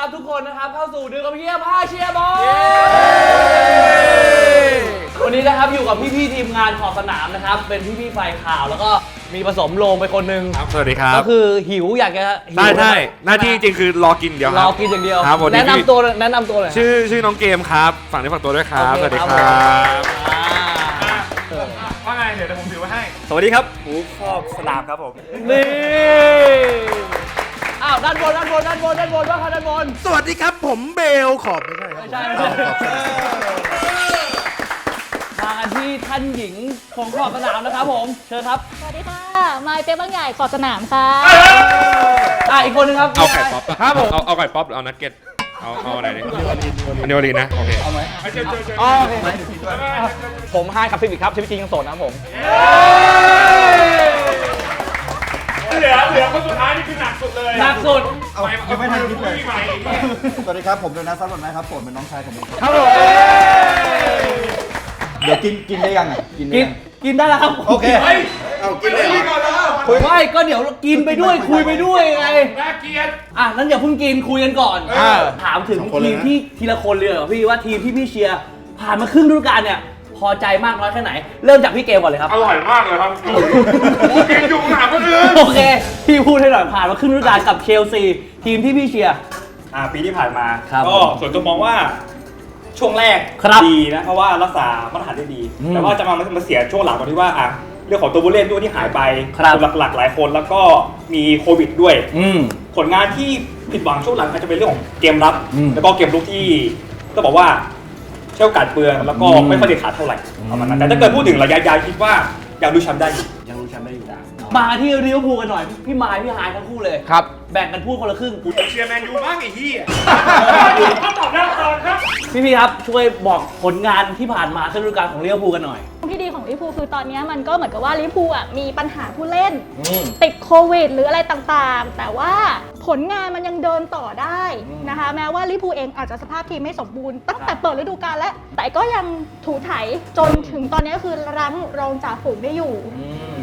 รับทุกคนนะครับเข้าสู่เดือนกับเฮียผ้าเชียร์บอลวันนี้นะครับอยู่กับพี่ๆทีมงานขอบสนามนะครับ เป็นพี่ๆฝ่ายข่าวแล้วก็มีผสมโลงไปคนหนึ่งครับสวัสดีครับ ก็คือหิวอยากจะหิวได้ได้หน้าที่จริงคือรอกินเดียวครรัอบ กินอย่างเดียวครับสวัสดีแนะพี่นำตัวแนะนำตัวเลยชื่อชื่อน้องเกมครับ ฝั่งนี้ฝั่งตัวด้วยครับ สวัสดีครับอ่าว่าไงเดี๋ยวผมถือไว้ให้ สวัสดีครับ หูครอบสนามครับผม นี่อ้าว ด้านบนด้านบนด้านบนด้านบนว่าใครด้านบน สวัสดีครับ ผมเบลขอบไม่ใช่ครับไม่ใช่ไม่ใช่มากันที่ท่านหญิงของขอบสนามนะครับผม เชิญครับสวัสดีค่ะ มายเป๊ยบางใหญ่ขอบสนามค่ะ อะอีกคนนึงครับเอาไก่ป๊อปครับผมเอาเอาไก่ป๊อปหรือเอานัทเก็ตเอาเอาอะไรดีอันนี้วลีนนะโอเคเชิญเชิญเชิญอ๋อโอเคผมให้ครับพี่บิ๊กครับชีวิตจริงยังโสดนะครับผม เหลือเหลือคนสุดท้ายนี่คือหนักสุดเลยหนักสุดเอาเอาไม่ทันคิดเลย ใหม่สวัสดีครับ ผมโดนัทซับหลดนะครับผมเป็นน้องชายของผมครับผมเดี๋ยวกินกินได้ยังอะกินได้กินยังกินได้แล้วครับโอเคเฮ้ยเอากินเลยเหรอก่อนแล้วคุยไม่ก็เดี๋ยวกินไปด้วยคุยไปด้วยไงน่าเกลียดอะนั้นอย่าเพิ่งกินคุยกันก่อนเออถามถึงสองคนเลทียมนะที่ทีละคนเลยเหรอพี่ว่าทีมที่พี่เชียร์ผ่านมาครึ่งฤดูกาลเนี่ย พอใจมากน้อยแค่ไหน เริ่มจากพี่เกมก่อนเลยครับอร่อยมากเลยครับกินอยู่หนาคนอื่นโอเคพี่พูดให้หน่อยผ่านมาครึ่งฤดูกาลกับเชลซีทีมที่พี่เชียร์ อ่าปีที่ผ่านมาครับก็ส่วนตัวมองว่าช่วงแรกครับดีนะ เพราะว่ารักษามาตรฐานได้ดี อืมแต่ว่าจะมามาเสียช่วงหลังตอนที่ว่าอะเรื่องของตัวผู้เล่นด้วยที่หายไปครับนหลักๆหลายคนแล้วก็มีโควิดด้วย อืม ผลงานที่ผิดหวังช่วงหลังก็จะเป็นเรื่องของเกมรับ อืมแล้วก็เกมลุกที่ก็บอกว่า เชี่ยวกาดเปลืองแล้วก็อืมไม่ค่อยเด็ดขาดเท่าไหร่ประมาณนั้นแต่ถ้าเกิดพูดถึงระยะยาวคิดว่ายังดูแชมป์ได้อยู่ ยังรู้แชมป์ได้อยู่ มาที่ลิเวอร์พูลกันหน่อย พี่มายพี่ฮายทั้งคู่เลย ครับ แบ่งกันพูดคนละครึ่งกูจะเชียร์แมนยูมากไอ้เหี้ยถ้าตอบได้ตอบครับ พี่พี่ๆครับช่วยบอกผลงานที่ผ่านมาครึ่งฤดูกาลของลิเวอร์พูลกันหน่อย ที่ดีของลิเวอร์พูลคือตอนนี้มันก็เหมือนกับว่าลิเวอร์พูลอะมีปัญหาผู้เล่นอืมติดโควิด หรืออะไรต่างๆ แต่ว่าผลงานมันยังเดินต่อได้นะคะ แม้ว่าลิเวอร์พูลเองอาจจะสภาพทีมไม่สมบูรณ์ตั้งแต่เปิดฤดูกาลแล้ว แต่ก็ยังถูไถจนถึงตอนนี้คือรั้งรองจ่าฝูงได้อยู่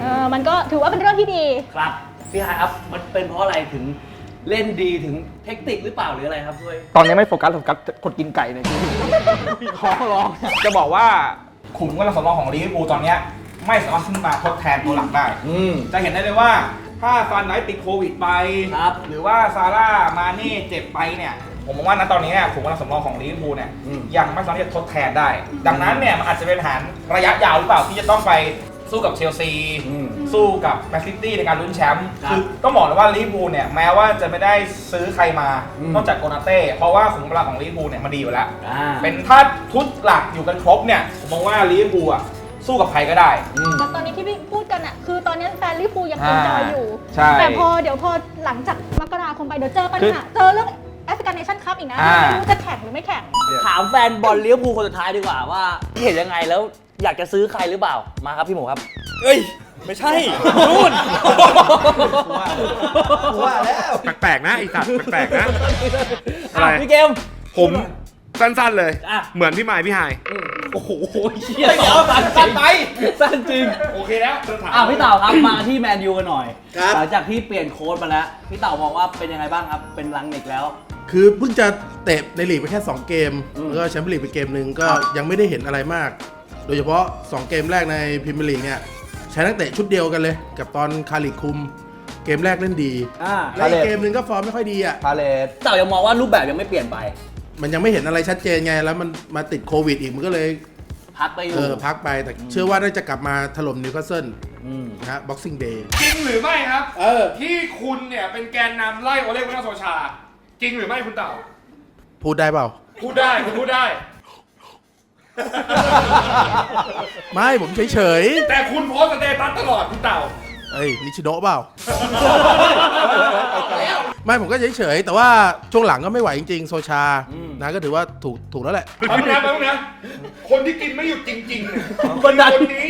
เออมันก็ถือว่าเป็นเรื่องที่ดีครับ พี่ฮายครับมันเป็นเพราะอะไรถึงเล่นดีถึงเทคนิคหรือเปล่าหรืออะไรครับช่วย ตอนนี้ไม่โฟกัสโฟกัสคนกินไก่ในที่ขอร้องจะบอกว่าขุมกำลังสำรองของลิเวอร์พูลตอนเนี้ยไม่สามารถขึ้นมาทดแทนตัวหลักได้ อืม จะเห็นได้เลยว่าถ้าซานไนท์ติดโควิดไป ครับหรือว่าซาร่ามาเน่เจ็บไปเนี่ย ผมมองว่าณตอนนี้เนี่ยขุมกำลังสำรองของลิเวอร์พูลเนี่ยอืม ยังไม่สามารถที่จะทดแทนได้ ดังนั้นเนี่ยมันอาจจะเป็นปัญหารระยะยาวหรือเปล่าที่จะต้องไปสู้กับเชลซี อืม สู้กับแมนซิตี้ในการลุ้นแชมป์ครับคือต้องบอกเลยว่าลิเวอร์พูลเนี่ยแม้ว่าจะไม่ได้ซื้อใครมาอืม นอกจากโกนาเต้เพราะว่าขุมกำลังของลิเวอร์พูลเนี่ยมันดีอยู่แล้ว อ่าเป็นถ้าทุตหลักอยู่กันครบเนี่ยผมมองว่าลิเวอร์พูลอะสู้กับใครก็ได้ อืม แล้วตอนนี้ที่พี่พูดกันอะคือตอนนี้แฟนลิเวอร์พูลยังเอนจอยอยู่ ใช่ แต่พอเดี๋ยวพอหลังจากมกราคมไปเดี๋ยวเจอปัญคือหาเจอเรื่องแอฟริกันเนชั่นคัพอีกนะอ่า ไม่รู้จะแข่งหรือไม่แข่ง ถามแฟนบอลลิเวอร์พูลคนสุดท้ายดีกว่าว่า เห็นยังไงแล้วอยากจะซื้อใครหรือเปล่ามาครับพี่หมูครับเฮ้ย ไม่ใช่นู่นว่าแล้ว แปลกๆนะไอสัตว์แปลกๆนะ อะไร อะพี่เกม ผมสั้นๆเลย อะ เหมือนพี่ไม้พี่ไฮาย โอ้โหเชี่ยเดี๋ยวสั้นสั้นไป สั้นจริง โอเคแล้วจะถามอะพี่เต่าครับ มาที่แมนยูกันหน่อย ครับ หลังจากที่เปลี่ยนโค้ชมาแล้ว พี่เต่ามองว่าเป็นยังไงบ้างครับ เป็นลังนิกแล้ว คือเพิ่งจะเตะในลีกไปแค่ 2 เกม อืมแล้วก็แชมเปี้ยนลีกไปเกมหนึ่งก็ครับ ยังไม่ได้เห็นอะไรมาก โดยเฉพาะ 2 เกมแรกในพรีเมียร์ลีกเนี่ย ใช้นักเตะชุดเดียวกันเลย กับตอนคาริกคุม เกมแรกเล่นดีอ่าและอีกเกมหนึ่งก็ฟอร์มไม่ค่อยดีอะ พาเลตเต่ายังมองว่ารูปแบบยังไม่เปลี่ยนไป มันยังไม่เห็นอะไรชัดเจนไง แล้วมันมาติดโควิดอีกมันก็เลยพักไปอยู่เออพักไปแต่เชื่อว่าน่าจะกลับมาถล่มนิวคาสเซิลมนะฮะบ็อกซิ่งเดย์ จริงหรือไม่ครับ เออ ที่คุณเนี่ยเป็นแกนนำไล่โอเล่กุนนาโซชา จริงหรือไม่คุณเต่า พูดได้เปล่า พูดได้คุณพูดได้ ไม่ผมเฉยแต่คุณโพสต์สเตตัสตลอดคุณเต่า ๆเอ้ยนิชิโนะเปล่า ไม่ผมก็เฉยๆแต่ว่าช่วงหลังก็ไม่ไหวจริงๆ โซชา นะก็ถือว่าถูกถูกแล้วแหละแป๊บนึงนะแป๊บนึงนะคนที่กินไม่หยุดจริงๆเนี่ยคนนั้นคนนี้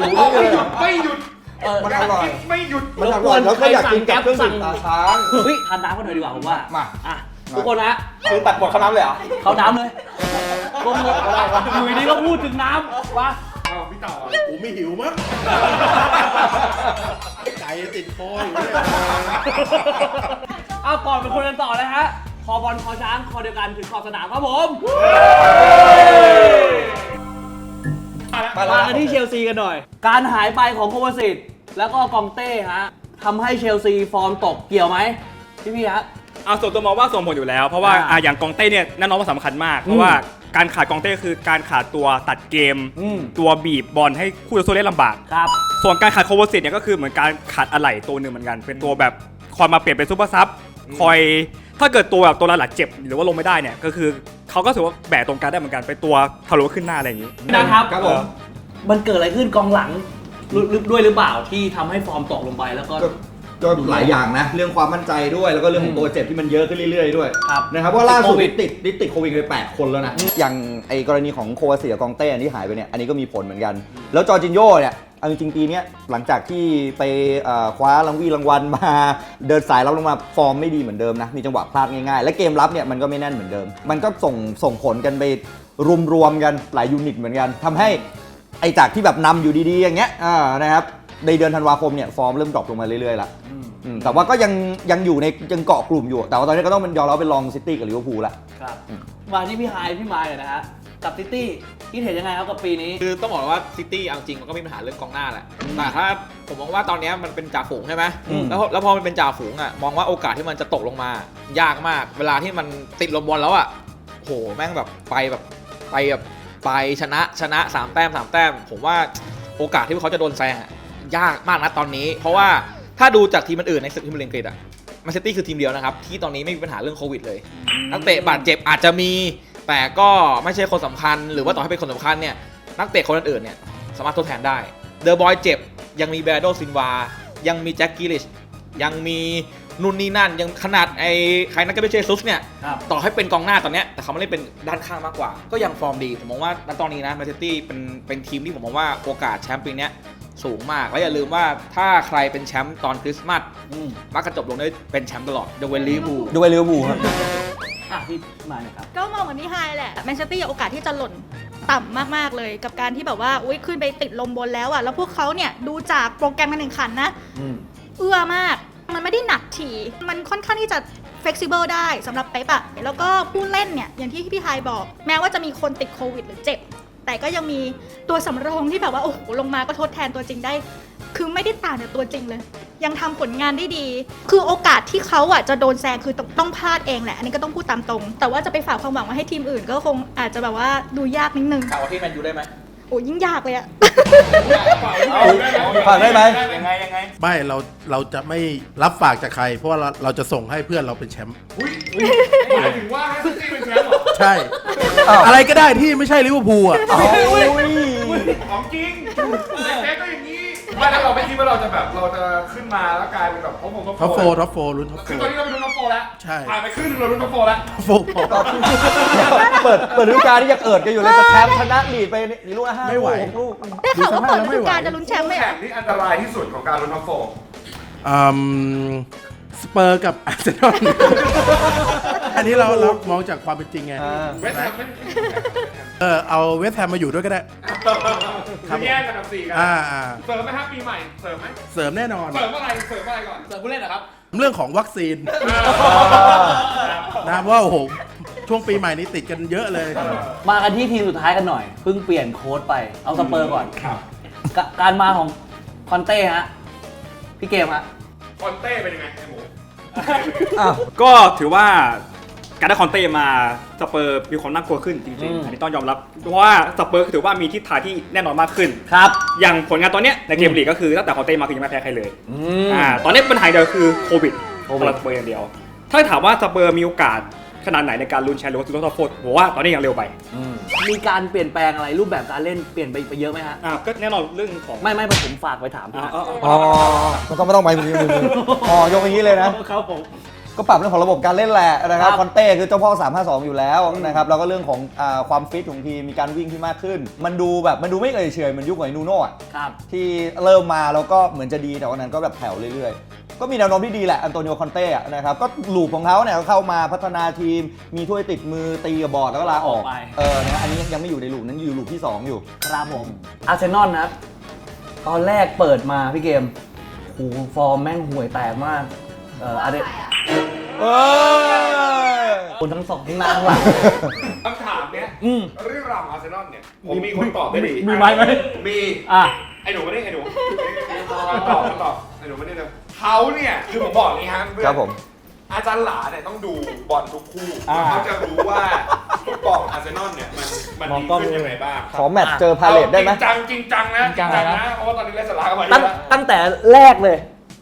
ไม่หยุดไม่หยุดเออมันอร่อย กินไม่หยุด มันอร่อยแล้วก็อยากกินกับเครื่องดื่มตาช้าง เฮ้ยทานน้ำกันหน่อยดีกว่าผมว่ามา อะ ทุกคนนะคือตัดบทเขาน้ำเลยเหรอเขาน้ำเลยก้มเลยอยู่ดีๆก็พูดถึงน้ำวะเอาพี่เต่าอะกูไม่หิวมั้งไก่ติดคออยู่เนี่ยเอาก่อนเป็นคนกันต่อเลยฮะขอบอลคอช้างคอเดียวกันถึงขอบสนามครับผมมาแล้วมากันที่เชลซีกันหน่อย การหายไปของโควาสิตแล้วก็กองเต้ฮะทำให้เชลซีฟอร์มตกเกี่ยวไหมพี่พี่ฮะ เอาส่วนตัวมองว่าส่งผลอยู่แล้ว เพราะว่าอ่าอะอย่างกองเต้เนี่ยแน่นอนว่าสำคัญมาก เพราะว่าการขาดกองเต้คือการขาดตัวตัดเกม อืม ตัวบีบบอลให้คู่ต่อสู้เล่นลำบาก ครับ ส่วนการขาดโควาสิตเนี่ยก็คือเหมือนการขาดอะไหล่ตัวหนึ่งเหมือนกัน เป็นตัวแบบคอยมาเปลี่ยนเป็นซูเปอร์ซับคอยถ้าเกิดตัวแบบตัวหลักๆเจ็บหรือว่าลงไม่ได้เนี่ยก็คือเขาก็ถือว่าแบกตรงกลางได้เหมือนกันเป็นตัวทะลุขึ้นหน้าอะไรอย่างนี้ นะครับ ครับผม มันเกิดอะไรขึ้นกองหลังรึรึด้วยหรือเปล่าที่ทำให้ฟอร์มตกลงไปแล้วก็ ก็ ก็หลายอย่างนะ เรื่องความมั่นใจด้วยแล้วก็เรื่องของตัวเจ็บที่มันเยอะขึ้นเรื่อย ๆ ด้วยครับนะครับเพราะล่าสุดติดโควิดติดติดติดโควิดไป8คนแล้วนะอย่างไอ้กรณีของโควาเซียกองเต้ที่หายไปเนี่ยอันนี้ก็มีผลเหมือนกัน แล้วจอร์จินโญ่เนี่ยเอาจริงๆปีเนี้ยหลังจากที่ไปเอ่อคว้ารางวีรางวัลมา เดินสายรับลงมาฟอร์มไม่ดีเหมือนเดิมนะ มีจังหวะพลาดง่ายๆ และเกมรับเนี่ยมันก็ไม่แน่นเหมือนเดิม มันก็ส่งส่งผลกันไปรวมๆกันหลายยูนิตเหมือนกันทำให้ไอจากที่แบบนำอยู่ดีๆอย่างเงี้ยอ่านะครับ ในเดือนธันวาคมเนี่ยฟอร์มเริ่มดรอปลงมาเรื่อยๆละอืมแต่ว่าก็ยังยังอยู่ในยังเกาะกลุ่มอยู่ แต่ว่าตอนนี้ก็ต้องเป็นยอมรับเป็นรองซิตี้กับลิเวอร์พูลละ ครับมาที่พี่ไฮายพี่มายหน่อยนะฮะกับซิตี้คิดเห็นยังไงครับกับปีนี้ คือต้องบอกว่าซิตี้เอาจริงมันก็มีปัญหาเรื่องกองหน้าแหละ แต่ถ้าผมมองว่าตอนเนี้ยมันเป็นจ่าฝูงใช่ไหมอืม แล้วพอแล้วพอมันเป็นจ่าฝูงอะมองว่าโอกาสที่มันจะตกลงมายากมาก เวลาที่มันติดลมบอลแล้วอะโหแม่งแบบไปแบบไปแบบไปชนะชนะสามแต้มสามแต้ม ผมว่าโอกาสที่เขาจะโดนแซงอะ ยากมากนะตอนนี้ เพราะว่าถ้าดูจากทีมอื่นๆในศึกพรีเมียร์ลีกอังกฤษอะแมนซิตี้คือทีมเดียวนะครับ ที่ตอนนี้ไม่มีปัญหาเรื่องโควิดเลย นักเตะบาดเจ็บอาจจะมี แต่ก็ไม่ใช่คนสำคัญ หรือว่าต่อให้เป็นคนสำคัญเนี่ยนักเตะคนอื่นๆเนี่ยสามารถทดแทนได้เดอะบอยเจ็บยังมีแบรโดซินวา ยังมีแจ็คกิลิชยังมีนู่นนี่นั่นยังขนาดไอ้ใครนักก็ไม่ใช่ซุสเนี่ยครับต่อให้เป็นกองหน้าตอนเนี้ยแต่เขาไม่ได้เป็นด้านข้างมากกว่า ก็ยังฟอร์มดี ผมมองว่าณตอนนี้นะแมนเชสเตอร์เป็นเป็นทีมที่ผมมองว่าโอกาสแชมป์ปีเนี้ย สูงมาก และอย่าลืมว่าถ้าใครเป็นแชมป์ตอนคริสต์มาสอืมมักจะจบลงด้วยเป็นแชมป์ตลอดยกเว้นลิเวอร์พูลดูไปลิเวอร์พูลครับอะพี่มายหน่อยครับ ก็มองเหมือนพี่ไฮแหละแมนเชสเตอร์โอกาสที่จะหล่นต่ำมากๆเลย กับการที่แบบว่าอุ้ยขึ้นไปติดลมบนแล้วอะแล้วพวกเขาเนี่ยดูจากโปรแกรมการแข่งขันนะ อืม เอื้อมาก มันไม่ได้หนักถี่ มันค่อนข้างที่จะ flexible ได้สำหรับเป๊ปอะแล้วก็ผู้เล่นเนี่ย อย่างที่พี่ไฮายบอก แม้ว่าจะมีคนติดโควิดหรือเจ็บ แต่ก็ยังมีตัวสำรองที่แบบว่าโอ้โหลงมาก็ทดแทนตัวจริงได้ คือไม่ได้ต่างจากตัวจริงเลย ยังทำผลงานได้ดี คือโอกาสที่เขาอะจะโดนแซงคือต้องต้องพลาดเองแหละ อันนี้ก็ต้องพูดตามตรง แต่ว่าจะไปฝากความหวังไว้ให้ทีมอื่น ก็คงอาจจะแบบว่าดูยากนิดนึง ถามว่าที่แมนยูได้ไหม โอ้ยิ่งยากเลยอะ ฝากได้ไหม ยังไงยังไงไม่เราเราจะไม่รับฝากจากใคร เพราะว่าเราเราจะส่งให้เพื่อนเราเป็นแชมป์อุ้ยหมายถึงว่าให้ซิตี้เป็นแชมป์เหรอใช่ อ้าว อะไรก็ได้ที่ไม่ใช่ลิเวอร์พูลอะ ของจริงเจ๊ก็อย่างนี้ ไม่แล้วเราไม่คิดว่าเราจะแบบเราจะขึ้นมาแล้วกลายเป็นแบบท็อปโฟร์ท็อปโฟท็อปโฟลุ้นท็อปโฟคือตอนนี้เราเป็นท็อปโฟร์แล้วใช่ ผ่านไปครึ่งหนึงเราเป็นท็อปโฟร์แล้ว ท็อปโฟพอ เปิดเปิดฤดูกาลที่ยังเอิดกันอยู่เลยแต่แชมป์ชนะลีดไปนี่ลูกละห้าไม่ไหว ลูกลูก ได้ข่าวว่าเปิดฤดูกาลจะลุ้นแชมป์ไหมแข่อะงที่อันตรายที่สุดของการลุ้นท็อปโฟร์อืมสเปอร์กับอาร์เซนอลอันนี้เราเรามองจากความเป็นจริงไง อ่า เวสต์แฮมไม่ เออเอาเวสต์แฮมมาอยู่ด้วยก็ได้ คือแย่งกันอันดับสี่กันอ่าอ่าเสริมไหมครับปีใหม่เสริมไหมเสริมแน่นอน เสริมอะไรเสริมอะไรก่อนเสริมผู้เล่นเหรอครับ เรื่องของวัคซีนนะเพราะว่าโอ้โหช่วงปีใหม่นี้ติดกันเยอะเลย มากันที่ทีมสุดท้ายกันหน่อย เพิ่งเปลี่ยนโค้ดไป เอาสเปอร์ก่อนกะการมาของคอนเต้ฮะ พี่เกมฮะ คอนเต้เป็นยังไงไอ้หมูอ้าวก็ถือว่า การได้คอนเต้มาสเปอร์มีความน่ากลัวขึ้นจริงอืม ๆ อันนี้ต้องยอมรับเพราะว่าสเปอร์ถือว่ามีทิศทางที่แน่นอนมากขึ้น ครับ อย่างผลงานตอนเนี้ยในเกมลีกก็คือตั้งแต่คอนเต้มาคือยังไม่แพ้ใครเลย อืม อ่าตอนนี้ปัญหาเดียวคือโควิดโควิด สำหรับสเปอร์อย่างเดียว ถ้าถามว่าสเปอร์มีโอกาสขนาดไหนในการลุ้นแชมป์หรือว่าลุ้นท็อปโฟร์ผมว่าตอนนี้ยังเร็วไปมีการเปลี่ยนแปลงอะไรรูปแบบการเล่นเปลี่ยนไปไปเยอะไหมฮะ อ่าก็แน่นอนเรื่องของไม่ไม่ผมฝากไปถามพี่อ่าฮะอ่าอ๋อไม่ต้องไม่ต้องไปมือมือมืออ๋อยกอย่างนี้เลยนะ ครับผม ก็ปรับเรื่องของระบบการเล่นแหละนะครับครับคอนเต้คือเจ้าพ่อ 352 อยู่แล้วนะครับแล้วก็เรื่องของอาความฟิตของทีมมีการวิ่งที่มากขึ้น มันดูแบบมันดูไม่เอ่ยเฉยเหมือนยุคของไอ้นูโน่อะครับ ที่เริ่มมาแล้วก็เหมือนจะดีแต่วันนั้นก็แบบแผ่วเรื่อยๆ ก็มีแนวโน้มที่ดีแหละอันโตนิโอคอนเต้อะนะครับก็ลูปของเขาเนี่ยเข้ามาพัฒนาทีม มีถ้วยติดมือตีกับบอร์ดแล้วก็ลาออกออกไป เออนะอันนี้ยังไม่อยู่ในลูปนั้นอยู่ลูปที่2อยู่ ครับผมอาร์เซนอลนะครับ ตอนแรกเปิดมาพี่เกมโหฟอร์มแม่งห่วยแตกมากเอ่ออาร์เด เออคนทั้งสองทั้งหน้าทั้งหลังคำถามเนี้ยอืม เรื่องราวของอาร์เซนอลเนี่ยผมมีคนตอบได้ดีมีไหมไหม มี อะ ไอ้หนูมานี่ไอ้หนูมาตอบมาตอบไอ้หนูมานี่เลยเขาเนี่ยคือผมบอกอย่างนี้ฮะเพื่อนครับผม อาจารย์หลาเนี่ยต้องดูบอลทุกคู่อ่า เขาจะรู้ว่าฟุตบอลของอาร์เซนอลเนี่ยมันมันมองดีกล้องขึ้นยังไงบ้างขอแมตช์เจอพาเลตได้ไหมจริงจังจริงจังนะจริงจังนะนะเพราะว่าตอนนี้ไร้สาระกันมาเยตั้งอะแล้วตั้งแต่แรกเลย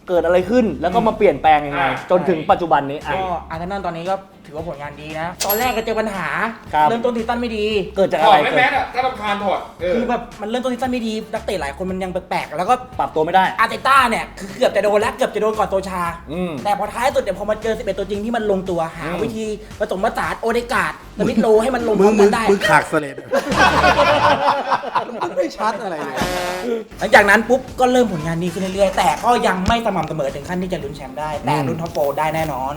เกิดอะไรขึ้นแล้วก็มาเปลี่ยนแปลงยังไงอ่า จนถึงปัจจุบันนี้อะ ก็อาร์เซนอลตอนนี้ก็ ถือว่าผลงานดีนะ ตอนแรกก็เจอปัญหา ครับเริ่มต้นซีซั่นไม่ดี เกิดจากถอะอไรดไม่เกิแมดสอะถ้าลำคาญถอดเออ คือแบบมันเริ่มต้นซีซั่นไม่ดี นักเตะหลายคนมันยังแปลกๆ แล้วก็ปรับตัวไม่ได้ อาร์เตต้าเนี่ยคือเกือบจะโดนแล้วเกือบจะโดนก่อนโซชา อืม แต่พอท้ายสุดเนี่ยพอมาเจอ 11 ตัวจริงที่มันลงตัว หาวิธีผสมผสานโอเดการ์ดสมิธโลให้มันลงพมึร้องมมึกังนได้ มึงขากเสลดมันไม่ชัดอะไรเลย หลังจากนั้นปุ๊บก็เริ่มผลงานดีขึ้นเรื่อยๆ แต่ก็ยังไม่สม่ำเสมอถึงขั้นที่จะลุ้นแชมป์ได้ แต่ลุ้นท็อปโฟร์ได้แน่นอน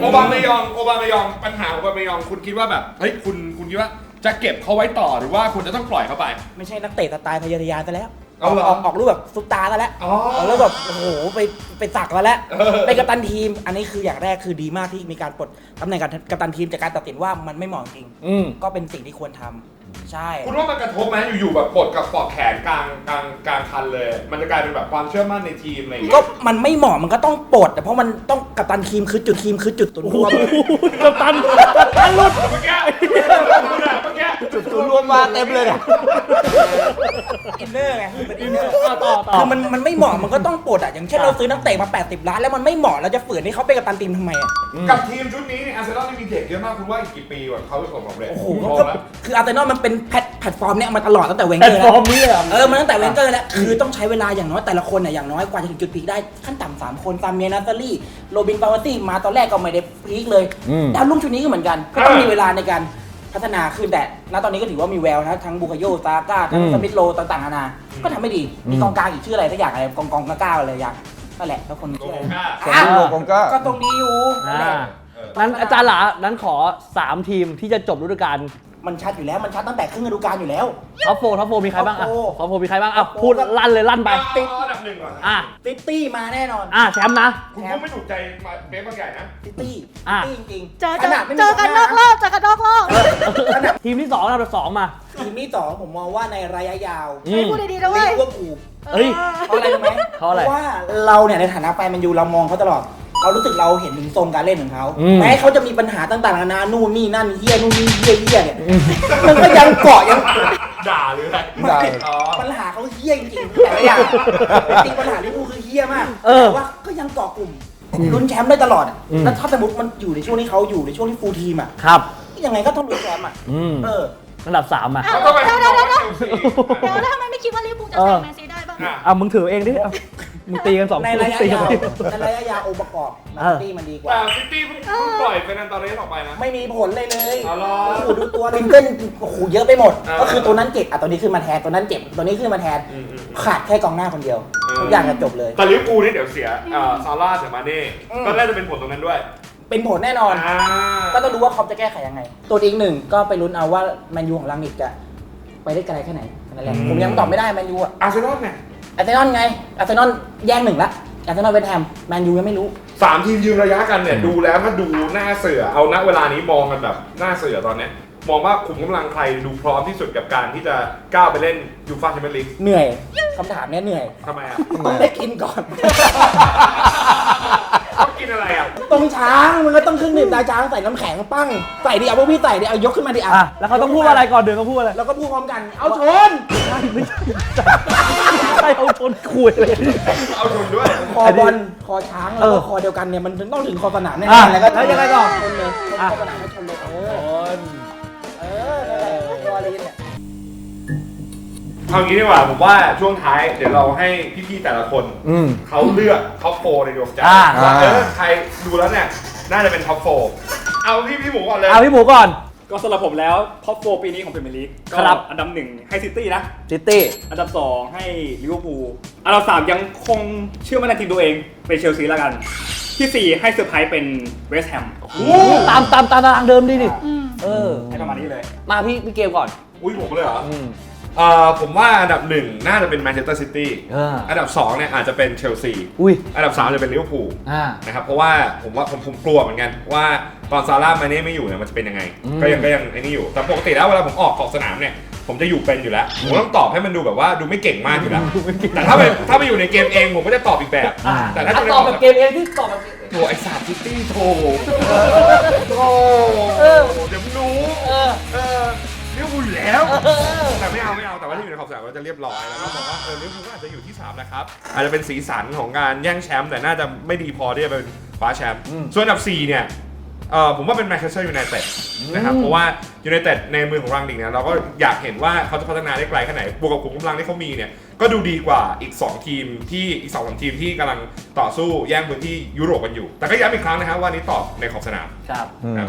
โอบามายองโอบามายองปัญหาโอบามายองคุณคิดว่าแบบเฮ้ยคุณคุณคิดว่าจะเก็บเขาไว้ต่อหรือว่าคุณจะต้องปล่อยเขาไป ไม่ใช่นักเตะสไตล์ทะเยอทะยานซะแล้วเอาเหรอออกออกรูปแบบซุปตาร์ซะแล้วอ๋อออกรูปแบบโอ้โหไปไปสักมาแล้วเออ เป็นกัปตันทีม อันนี้คืออย่างแรกคือดีมากที่มีการปลดตำแหน่งกัปตันทีมจากการตัดสินว่ามันไม่เหมาะจริง อืม ก็เป็นสิ่งที่ควรทำ ใช่ คุณว่ามันกระทบไหมอยู่ๆแบบปลดกับปลอกแขนกลางกลางกลางคันเลย มันจะกลายเป็นแบบความเชื่อมั่นในทีมอะไรอย่างก็เงี้ยมันไม่เหมาะมันก็ต้องปลดแต่เพราะมันต้องกัปตันทีมคือจุดทีมคือจุดตุนรวม กัปตันกัปตันหลุด เมื่อกี้เมื่อกี้ จุดศูนย์รวมมาเต็มเลยเนี่ย อินเนอร์ไงคือเป็นอินเนอร์ต่อต่อต่อคือมันมันไม่เหมาะมันก็ต้องปลดอะอย่างเช่นเราซื้อนักเตะมา 80 ล้านแล้วมันไม่เหมาะเราจะฝืนให้เขาเป็นกัปตันทีมทำไมอะ กับทีมชุดนี้เนี่ยอาร์เซนอลนี่มีเด็กเยอะมากคุณว่าอีกกี่ปีแบบเขาจะประสบความสำเร็จโอ้โหมองก็แล้วคืออาร์เซนอลมันเป็นแพลตแพลตฟอร์มเนี้ยมาตลอดตั้งแต่เวนเกแพอลร์ตฟแล้อวร์มนี้เลยเหรอ เออมันตั้งแต่เวนเกอร์แล้วคือต้องใช้เวลาอย่างน้อยแต่ละคนเนี่ยอย่างน้อยกว่าจะถึงจุดพีคได้ขั้นต่ำสามคนซามเมียนาตาลีโรบินปาวซี่มาตอนแรกก็ไม่ได้พีคเลยอืมดาวรุ่งชุดนี้ก็เหมือนกันก็ต้องมีเวลาในการ พัฒนาขึ้นแต่ณตอนนี้ก็ถือว่ามีแววนะทั้งบุคโยซาก้าทั้งสมิธโลต่างๆนานาก็ทำไม่ดีมีกองกลางอีกชื่ออะไรสักอย่างอะไรกองกองกล้าๆอะไรอย่างนั่นแหละแล้วคนชื่ออะไรโกโก้เซนโลกงก็ก็ตรงนี้อยู่นั่นแหละนั้นอาจารย์หลานั้นขอ 3 ทีมที่จะจบฤดูกาล มันชัดอยู่แล้วมันชัดตั้งแต่ครึ่งฤดูกาลอยู่แล้ว ท็อปโฟท็อปโฟมีใครบ้างอะท็อปโฟท็อปโฟมีใครบ้างอะพูดลั่นเลยลั่นไปเอาเอาอันดับหนึ่งก่อนอะ ซิตี้มาแน่นอนอะแชมป์นะ คุณคงไม่ถูกใจมาเบสบางใหญ่นะ ซิตี้อะ ซิตี้จริงๆเจอขเจอนาดไม่มีเจอกันนอกรอบเจอกันนอกรอบขนาดทีมที่2อันดับสองมา ทีมที่สองผมมองว่าในระยะยาวอืให้มพูดดีๆนะเว้ยลิเวอร์พูลเอ้ย เพราะอะไรรู้ไหมเพราะอะไร ว่าเราเนี่ยในฐานะแฟนแมนยูเรามองเขาตลอด เรารู้สึกเราเห็นถึงทรงการเล่นของเขาอืม แม้เขาจะมีปัญหาต่างๆนานานู่นนี่นั่นเฮียนู่นนี่เฮียเฮียเนี่ยมันก็ยังเกาะยัง ด่าหรืออะไรด่าอ๋อ ปัญหาเขาเฮี้ยจริงๆแต่ละอย่างจริงๆปัญหาลิเวอร์พูลคือเฮี้ยมากเออ แต่ว่าก็ยังเกาะกลุ่มลุ้นแชมป์ได้ตลอดอะอืม แล้วถ้าสมมติมันอยู่ในช่วงที่เขาอยู่ในช่วงที่ฟูลทีมอะครับ ยังไงก็ต้องลุ้นแชมป์อะอืมเออ อันดับ3มาอ้าวแล้วทำไมเดี๋ยวคุณเดี๋ยวบอกเดี๋ยวว่าเชลซีเดี๋ยวแล้วทำไมไม่คิดว่าลิเวอร์พูลจะเอแซอ งแมนซีได้บ้าง อะอะมึงถือเองดิเอามึงตีกันสองในคนระยะตีกันยาวดิในระยะยาวองค์ประกอบแมเอนอตี้มันดีกแต่ว่าซิตี้เพิ่งเพิ่งปล่อยเป็นอันตอเรสออกไปนะ ไม่มีผลเลยเลยเอาล่ะ โอ้โหดูตัวลิงเกิลโอ้โหเยอะไปหมดเออก็คือตัวนั้นเจ็บอะตัวนี้ขึ้นมาแทนตัวนั้นเจ็บตัวนี้ขึ้นมาแทนอืมอืมอืม ขาดแค่กองหน้าคนเดียวเออ ทุกอย่างจะจบเลย แต่ลิเวอร์พูลนี่เดี๋ยวเสียอ่าซาร่าเสียมาเน่อืม ก็น่าจะเป็นผลตรงนั้นด้วยเป็นผลแน่นอน อ่าก็ต้องดูว่าคอปจะแก้ไขยังไง ตัวอีกหนึ่งก็ไปลุ้นเอาว่าแมนยูของลังนิกจะไปได้ไกลแค่ไหน นั่นแหละอืมผมยังตอบไม่ได้แมนยูอะอาร์เซนอลเนี่ยอาร์เซนอลไง อาร์เซนอลแย่งหนึ่งละ อาร์เซนอลเวสต์แฮมแมนยูยังไม่รู้สามทีมยืนระยะกันเนี่ยดูแล้วถ้าดูหน้าเสือเอาณเวลานี้มองกันแบบหน้าเสือตอนเนี้ยมองว่าขุมกำลังใครดูพร้อมที่สุดกับการที่จะก้าวไปเล่นยูฟ่าแชมเปี้ยนลีกเหนื่อยคำถามเนี้ยเหนื่อยทำไมอะ ทำไมต้องอะได้กินก่อนต้ องกินอะไรอะตรงช้างมันก็ต้องเครื่องดื่มตาช้างใส่น้ำแข็งปั้งใส่ดิเอาพวกพี่ใส่ดิเอายกขึ้นมาดิอะอะแล้วเขาต้องพูดอะไรก่อนเดินเขาพูดอะไรแล้วก็พูดพร้อมกัน เอาชนไม่ใช่ใช่เอาชนคุยเลย เอาชนด้วย คอบอลคอช้างแล้วเอก็อคอเดียวกันเนี่ยมันต้องถึงคอสนามแน่อะๆแล้วก็แล้วยังไงต่อ ชนเลยชนอะคอสนามให้ชนเลย เอางี้ดีกว่าผมว่าช่วงท้ายเดี๋ยวเราให้พี่ๆแต่ละคนอืม เขาเลือกท็อปโฟในดวงใจอ่า ว่าเอออ่าใครดูแล้วเนี่ยน่าจะเป็นท็อปโฟเอาพี่พี่หมูก่อนเลยเอาพี่หมูก่อน ก็สำหรับผมแล้วท็อปโฟปีนี้ของพรีเมียร์ลีกครับ อันดับหนึ่งให้ซิตี้นะ ซิตี้ อันดับ 2 ให้ลิเวอร์พูลอันดับ 3 ยังคงเชื่อมั่นในทีมตัวเอง เป็นเชลซีแล้วกัน ที่ 4 ให้เซอร์ไพรส์เป็นเวสต์แฮมตามตามตามตารางเดิมดิดิอืมเออ ให้ประมาณนี้เลย มาพี่พี่เกมก่อนอุ้ยผมเลยเหรอ อืม เอ่อผมว่าอันดับหนึ่งน่าจะเป็นแมนเชสเตอร์ซิตี้เอออันดับสองเนี่ยอาจจะเป็นเชลซีอุ้ยอันดับสามจะเป็นลิเวอร์พูลอ่า นะครับเพราะว่าผมว่าผมผมกลัวเหมือนกันว่าตอนซาร่าห์มาเน่ไม่อยู่เนี่ยมันจะเป็นยังไง อืมก็ยังก็ยังไอ้นี่อยู่แต่ปกติแล้วเวลาผมออกขอบสนามเนี่ยผมจะอยู่เป็นอยู่แล้วผมต้องตอบให้มันดูแบบว่าดูไม่เก่งมากอยู่แล้วแต่ถ้าไปถ้าไปอยู่ในเกมเองผมก็จะตอบอีกแบบ อ่า แต่ถ้าอะจะตอบแบบเกมเองที่ตอบแบบเกมเอง โถไอสารซิตี้โถโถเออ เดี๋ยวมึงรู้เออเออลิเวอร์พูลอยู่แล้ว เออแต่ ไม่เอาแต่ว่าถ้าอยู่ในขอบสนามก็จะเรียบร้อยแล้วก็บอกว่าเออลิเวอร์พูลก็อาจจะอยู่ที่สามนะครับอาจจะเป็นสีสันของการแย่งแชมป์แต่น่าจะไม่ดีพอที่จะเป็นคว้าแชมป์ส่วนอันดับสี่เนี่ยเออผมว่าเป็นแมนเชสเตอร์ยูไนเต็ดนะครับเพราะว่ายูไนเต็ดในมือของรังดิงเนี่ยเราก็อยากเห็นว่าเขาจะพัฒนาได้ไกลแค่ไหนบวกกับขุมกำลังที่เขามีเนี่ยก็ดูดีกว่าอีก 2 ทีมที่อีก2อสทีมที่กำลังต่อสู้แย่งพื้นที่ยุโรปกันอยู่ แต่ก็ย้ำอีกครั้งนะครับว่านี้ตอบในขอบสนามครับ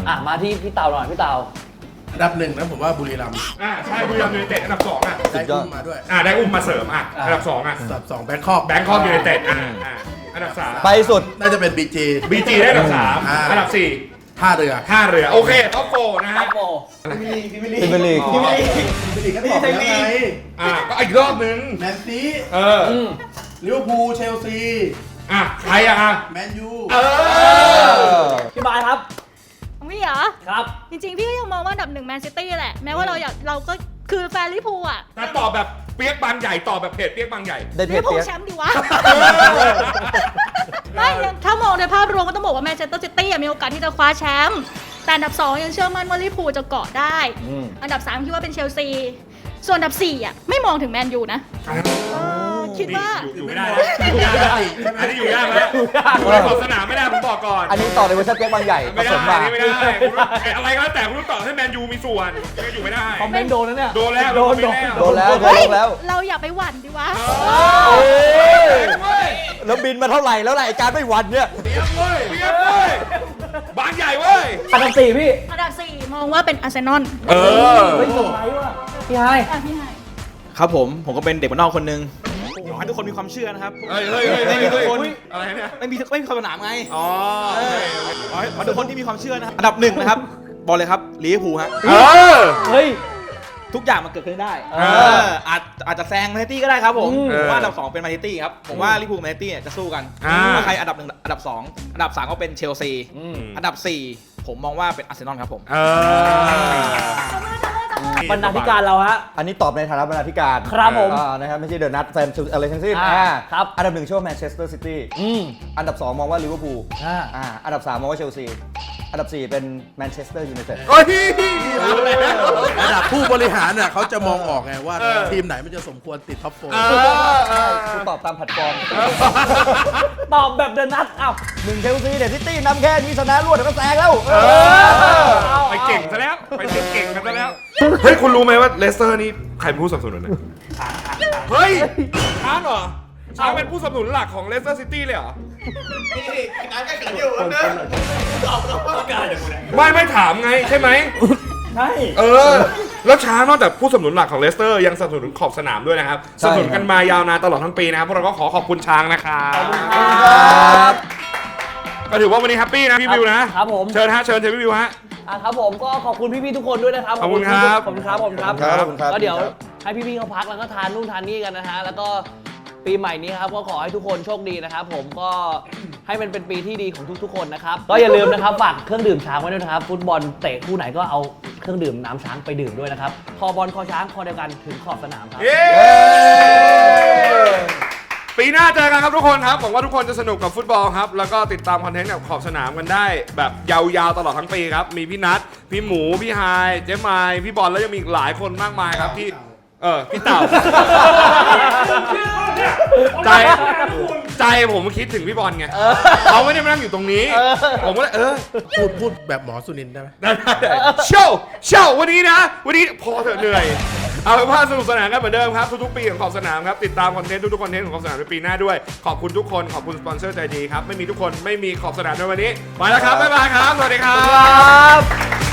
อะมาที่พี่เต่าหน่อยพี่เต่า อันดับหนึ่งนะผมว่าบุรีรัมย์อ่าใช่บุรีรัมย์ยูไนเต็ดอันดับสองอะได้อุ้มมาด้วยอ่าได้อุ้มมาเสริมอะอันดับสองอะอันดับสองแบงคอกแบงคอกยูไนเต็ดอ่าอ่าอันดับสามไปสุด น่าจะเป็นบีจี บีจีได้อันดับสามอ่า อันดับสี่ท่าเรือท่าเรือโอเคท็อปโฟนะครัฮะบโบพิมพ์ลีกอ๋อก็ตอบแล้วไงอ่าก็อีกรอบนึงแมนซีเอออืมลิเวอร์พูลเชลซี อะใครอะอะแมนยู เออ พี่บายครับของ พี่เหรอ ครับ จริงๆ พี่ก็ยังมองว่าอันดับหนึ่งแมนซิตี้แหละ แม้ว่าเราอยากเราก็คือแฟนลิเวอร์พูลอะแต่ตอบแบบเปียกบางใหญ่ตอบแบบเพจเปียกบางใหญ่ ได้เพลิจเวอร์พูลเปียก แชมป์ดีวะ ไม่ยังถ้ามองในภาพรวมก็ต้องบอกว่าแมนเชสเตอร์ซิตี้มีโอกาสที่จะคว้าแชมป์แต่อันดับ 2 ยังเชื่อมั่นว่าลิเวอร์พูลจะเกาะได้ อืม อันดับ 3 คิดว่าเป็นเชลซี ส่วนอันดับ 4 อะ ไม่มองถึงแมนยูนะ เออ คิดว่าอยู่อยู่ไม่ได้แล้วอยู่ยากแล้วอันนี้อยู่ยากแล้วอยู่ในขอบสนามไม่ได้ผมบอกก่อน อันนี้ต่อในเวอร์ชันเปียกบางใหญ่ผไม่สได้มอัมานนี้ไม่ได้คุณรู้อะไรก็แล้วแต่คุณรู้ต่อให้แมนยูมีส่วนก็อยู่ไม่ได้ คอมเมนต์โดนนะเนี่ยโดนแล้วโดนโดโดนนแล้วโดนแล้วโดนเฮ้ย แล้ว เราอย่าไปหวั่นดีวะ เอ้ยแล้วบินมาเท่าไหร่แล้วล่ะไอการไม่หวันเนี่ยเปียกเว้ยเปียกเว้ยบางใหญ่เว้ย อันดับสี่พี่อันดับ4มองว่าเป็นอาร์เซนอลเออ เฮ้ยเซอร์ไพรส์ว่ะพี่ไฮ อะพี่ไฮครับผมผมก็เป็นเด็กบ้านนอกคนหนึง ขอให้ทุกคนมีความเชื่อนะครับเฮ้ยเฮ้ยเฮ้ยไม่มีทุกคนอะไรเนี่ยไม่มีไม่มีความสนามไงอ๋อเออขอให้ขอให้ทุกคนที่มีความเชื่อนะครับอันดับหนึ่งนะครับบอกเลยครับลิเวอร์พูลฮะเออ เฮ้ย ทุกอย่างมันเกิดขึ้นได้เออเอออาจอาจจะแซงแมนซิตี้ก็ได้ครับผมอืมผมว่าอันดับสองเป็นแมนซิตี้ครับผมว่าลิเวอร์พูลแมนซิตี้เนี่ยจะสู้กันอ่า ถ้าใครอันดับหนึ่งอันดับสองอันดับสามก็เป็นเชลซีอืมอันดับสี่ผมมองว่าเป็นอาร์เซนอลครับผม เออบ รรณาธิการเราฮะ อันนี้ตอบในฐานะบรรณาธิการครับผมอ่านะครับไม่ใช่เดอะนัทแฟนอะไรทั้งสิ้นอ่าอ่าครับ อันดับหนึ่งเชื่อว่าแมนเชสเตอร์ซิตี้อืมอันดับสองมองว่าลิเวอร์พูลอ่าอ่าอันดับสามมองว่าเชลซีอันดับสี่เป็นแมนเชสเตอร์ยูไนเต็ดโอ้ยเอาแล้วระดับ ผู้บริหารน่ะเขาจะมองออกไงว่าเออทีมไหนมันจะสมควรติดท็อปโฟร์เออเออคุณตอบตามแพลตฟอร์ม ตอบแบบเดอะนัทอ้าวหนึ่งเชลซีเดอะซิตี้นำแค่นี้ชนะรวดเดี๋ยวก็แซงแล้วเออไปเก่งซะแล้ว ไปเก่งกันซะแล้ว เฮ้ย คุณรู้ไหมว่าเลสเตอร์นี่ใครเป็นผู้สนับสนุนนะเฮ้ยช้างเหรอช้างเป็นผู้สนับสนุนหลักของเลสเตอร์ซิตี้เลยเหรอไม่ไม่ถามไงใช่ไหม ใช่ เออ แล้วช้างนอกจากผู้สนับสนุนหลักของเลสเตอร์ยังสนับสนุนขอบสนามด้วยนะครับสใช่ นับสนุนกันมายาวนานตลอดทั้งปีนะครับพวกเราก็ขอขอบคุณช้างนะครับครับ ก็ถือว่าวันนี้แฮปปี้นะพี่วิวนะครับผม เชิญฮะเชิญเชิญพี่วิวฮะ อะครับผมก็ขอบคุณพี่ๆทุกคนด้วยนะครับขอบคุณครับ ขอบคุณครับขอบคุณครับครับขอบคุณครับ ก็เดี๋ยวให้พี่ๆเขาพักแล้วก็ทานนู่นทานนี่กันนะฮะแล้วก็ ปีใหม่นี้ครับก็ขอให้ทุกคนโชคดีนะครับ ผมก็ให้มันเป็นปีที่ดีของทุกๆ คนนะครับ ก็อย่าลืมนะครับฝากเครื่องดื่มช้างไว้ด้วยนะครับ ฟุตบอลเตะคู่ไหนก็เอาเครื่องดื่มน้ำช้างไปดื่มด้วยนะครับคอบอลคอช้างคอเดียวกันถึงขอบสนามครับ เย้ปีหน้าเจอกันครับทุกคนครับหวังว่าทุกคนจะสนุกกับฟุตบอลครับ แล้วก็ติดตามคอนเทนต์กับขอบสนามกันได้ แบบยาวๆตลอดทั้งปีครับ มีพี่นัท พี่หมู พี่ไฮายเจ๊ไมาย พี่บอลแล้วยังมีอีกหลายคนมากมายครับที่ เออพี่เต่า ใจใจผมคิดถึงพี่บอลไงเขาไม่ได้มานั่งอยู่ตรงนี้ ผมก็เลยเออพูดพูดแบบหมอสุนินทร์ได้ไหม ได้ได้โชว์โชว์วันนี้นะ วันนี้พอเถอะเหนื่อย เอาเป็นว่าสนุกสนานกันเหมือนเดิมครับ ทุกๆปีของขอบสนามครับ ติดตามคอนเทนต์ทุกๆคอนเทนต์ของขอบสนามในปีหน้าด้วย ขอบคุณทุกคนขอบคุณสปอนเซอร์ใจดีครับไม่มีทุกคนไม่มีขอบสนามในวันนี้ไปแล้วครับบ๊ายบายครับสวัสดีครับ